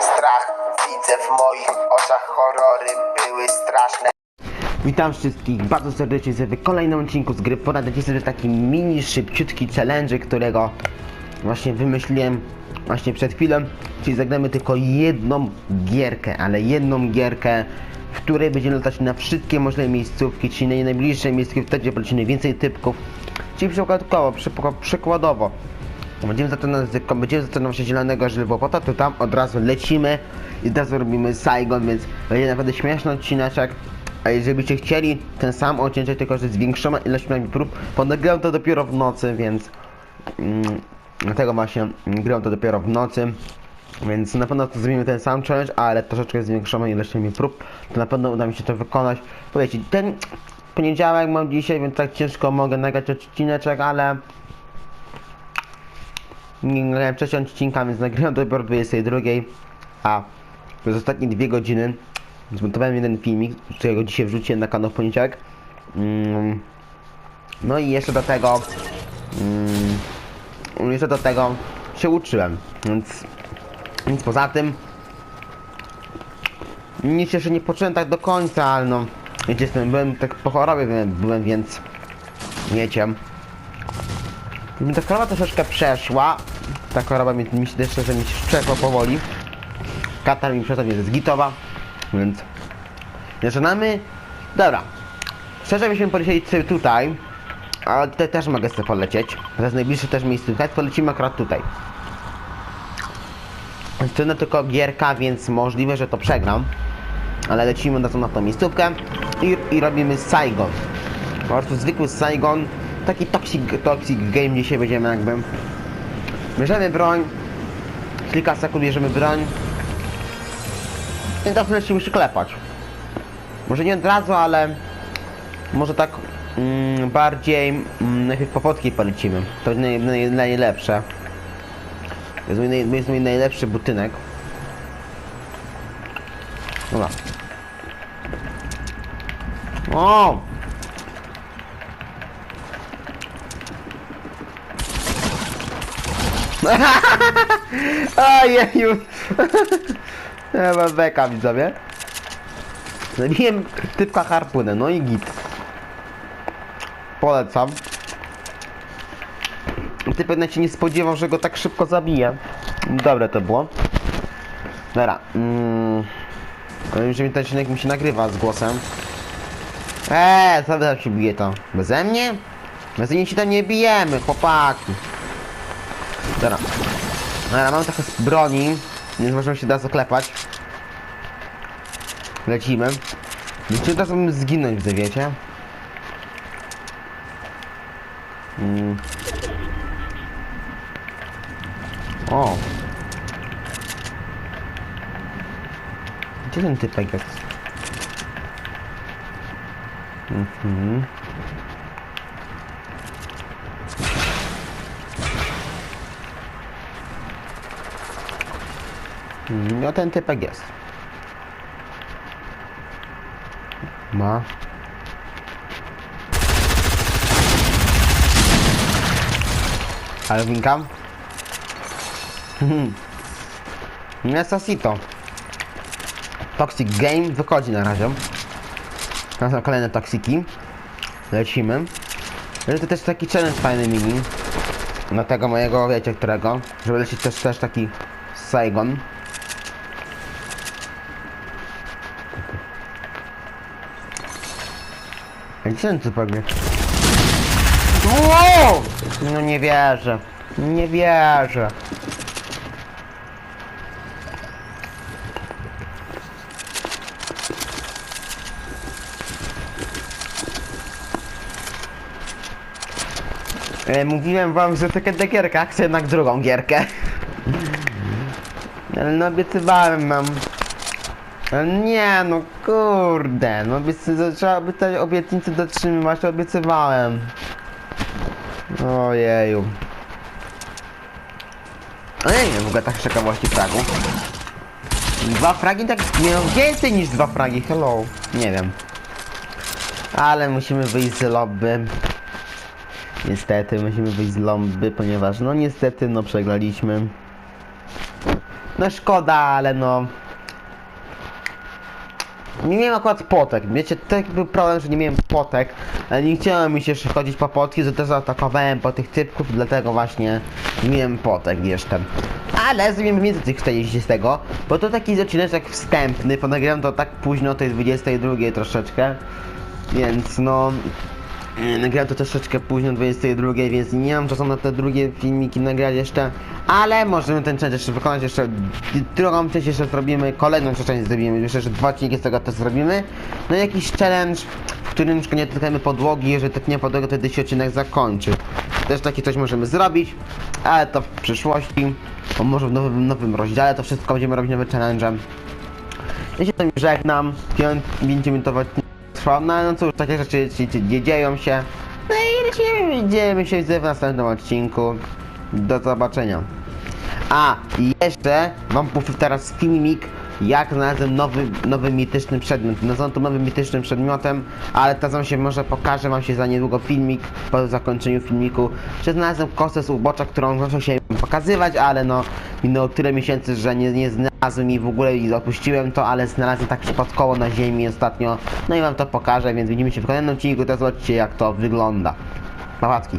Strach widzę w moich oczach horrory były straszne. Witam wszystkich bardzo serdecznie w kolejnym odcinku z gry. Poradzę Ci sobie taki mini, szybciutki challenge, którego właśnie wymyśliłem właśnie przed chwilą. Czyli zagramy tylko jedną gierkę, ale jedną gierkę w której będziemy latać na wszystkie możliwe miejscówki, czyli na najbliższe miejscówki, wtedy polecimy więcej typków. Czyli przykładowo, przykładowo Będziemy zaczynać, się zielonego żywopłota, to tam od razu lecimy i od razu robimy Saigon, więc będzie naprawdę śmieszny odcineczek. A jeżeli byście chcieli ten sam odcinek, tylko że z większą ilością prób, bo nagrałem to dopiero w nocy, więc mm, dlatego właśnie grałem to dopiero w nocy. Więc na pewno to zrobimy ten sam challenge, ale troszeczkę z większą ilością prób, to na pewno uda mi się to wykonać. Powiedzcie, ten poniedziałek mam dzisiaj, więc tak ciężko mogę nagrać odcineczek, ale nie nagrałem wcześniej odcinka, więc nagrałem dopiero 22, a przez ostatnie dwie godziny zmontowałem jeden filmik, którego dzisiaj wrzuciłem na kanał w poniedziałek. Mm, no i jeszcze do tego mm, jeszcze do tego się uczyłem, więc nic poza tym nic jeszcze nie poczułem tak do końca, ale no wiecie, byłem tak po chorobie byłem, byłem więc wiecie mi ta choroba troszeczkę przeszła. Ta choroba mi, mi się jeszcze, że mi się przeszła powoli. Katar mi przeszedł, jest gitowa. Więc zaczynamy. Dobra. Szczerze byśmy polecieli tutaj. Ale tutaj też mogę sobie polecieć. Teraz najbliższe też miejscówka. Polecimy akurat tutaj. To no tylko gierka, więc możliwe, że to przegram. Ale lecimy na tą, na tą miejscówkę i, i robimy Saigon. Po prostu zwykły Saigon. Taki toxic, toxic game dzisiaj będziemy jakby. Bierzemy broń. Kilka sekund bierzemy broń. I teraz lecimy się klepać. Może nie od razu, ale może tak mm, bardziej mm, najpierw po fotki polecimy. To jest naj, naj, najlepsze. To jest mój, naj, jest mój najlepszy butynek. Dobra. O! Ojeju! Chyba beka widzowie. Zabiłem typka harpunem, no i git. Polecam. Typ jednak się nie spodziewał, że go tak szybko zabije. Dobre to było. Dobra. Mm. Powiem, że mi ten odcinek mi się nagrywa z głosem. Eee, co się bije to? Beze mnie? Beze mnie się tam nie bijemy, chłopaki. Dobra. Dobra, mam trochę broni, więc możemy się da zaklepać. Lecimy. Lecimy teraz bym zginąć, widzę, wiecie? Mm. O! Gdzie ten typek jest? Mhm. No ten typek jest. Ma. Ale winkam. Necessito. Toxic Game wychodzi na razie. Teraz są kolejne toksiki. Lecimy. Ale to też taki challenge fajny mini. Na tego mojego, wiecie którego. Żeby lecieć też, też taki Saigon. Typek jest? Wow! No nie wierzę. Nie wierzę. E, mówiłem wam, że kiedy gierka, chcę jednak drugą gierkę. Ale no obiecywałem wam. Ale nie no kurde, no obiecy- trzeba by tej obietnicy dotrzymywać, to obiecywałem. Ojeju. Ja nie wiem w ogóle tak ciekawości fragu. Dwa fragi tak, no więcej niż dwa fragi, hello. Nie wiem. Ale musimy wyjść z lobby. Niestety musimy wyjść z lobby, ponieważ no niestety no przegraliśmy. No szkoda, ale no... Nie miałem akurat potek, wiecie, taki był problem, że nie miałem potek, ale nie chciałem mi się jeszcze chodzić po potki, że też zaatakowałem po tych typków, dlatego właśnie nie miałem potek jeszcze. Ale zrobimy więcej tych 40 z tego, bo to taki odcinek wstępny, bo nagrałem to tak późno, tej 22 troszeczkę, więc no... e, Nagrałem to troszeczkę późno, 22, więc nie mam czasu na te drugie filmiki nagrać jeszcze, ale możemy ten część jeszcze wykonać, jeszcze drugą część jeszcze zrobimy, kolejną część zrobimy, jeszcze, jeszcze dwa odcinki z tego też zrobimy. No i jakiś challenge, w którym nie dotykamy podłogi, jeżeli dotkniemy podłogę, wtedy się odcinek zakończy. Też takie coś możemy zrobić, ale to w przyszłości, bo może w nowym, nowym rozdziale to wszystko będziemy robić nowy challenge. Ja się tam żegnam, 5 minutowy odcinek trwał, no, no cóż, takie rzeczy się dzieją się. No i lecimy, widzimy się w następnym odcinku. Do zobaczenia. A, jeszcze wam powiem teraz filmik, jak znalazłem nowy, nowy mityczny przedmiot. Nazywam to nowym mitycznym przedmiotem, ale teraz wam się może pokażę wam się za niedługo filmik, po zakończeniu filmiku, że znalazłem kosę z ubocza, którą zawsze się pokazywać, ale no, minęło tyle miesięcy, że nie, nie znalazłem i w ogóle i opuściłem to, ale znalazłem tak przypadkowo na ziemi ostatnio, no i wam to pokażę, więc widzimy się w kolejnym odcinku, teraz zobaczcie jak to wygląda. Pawacki.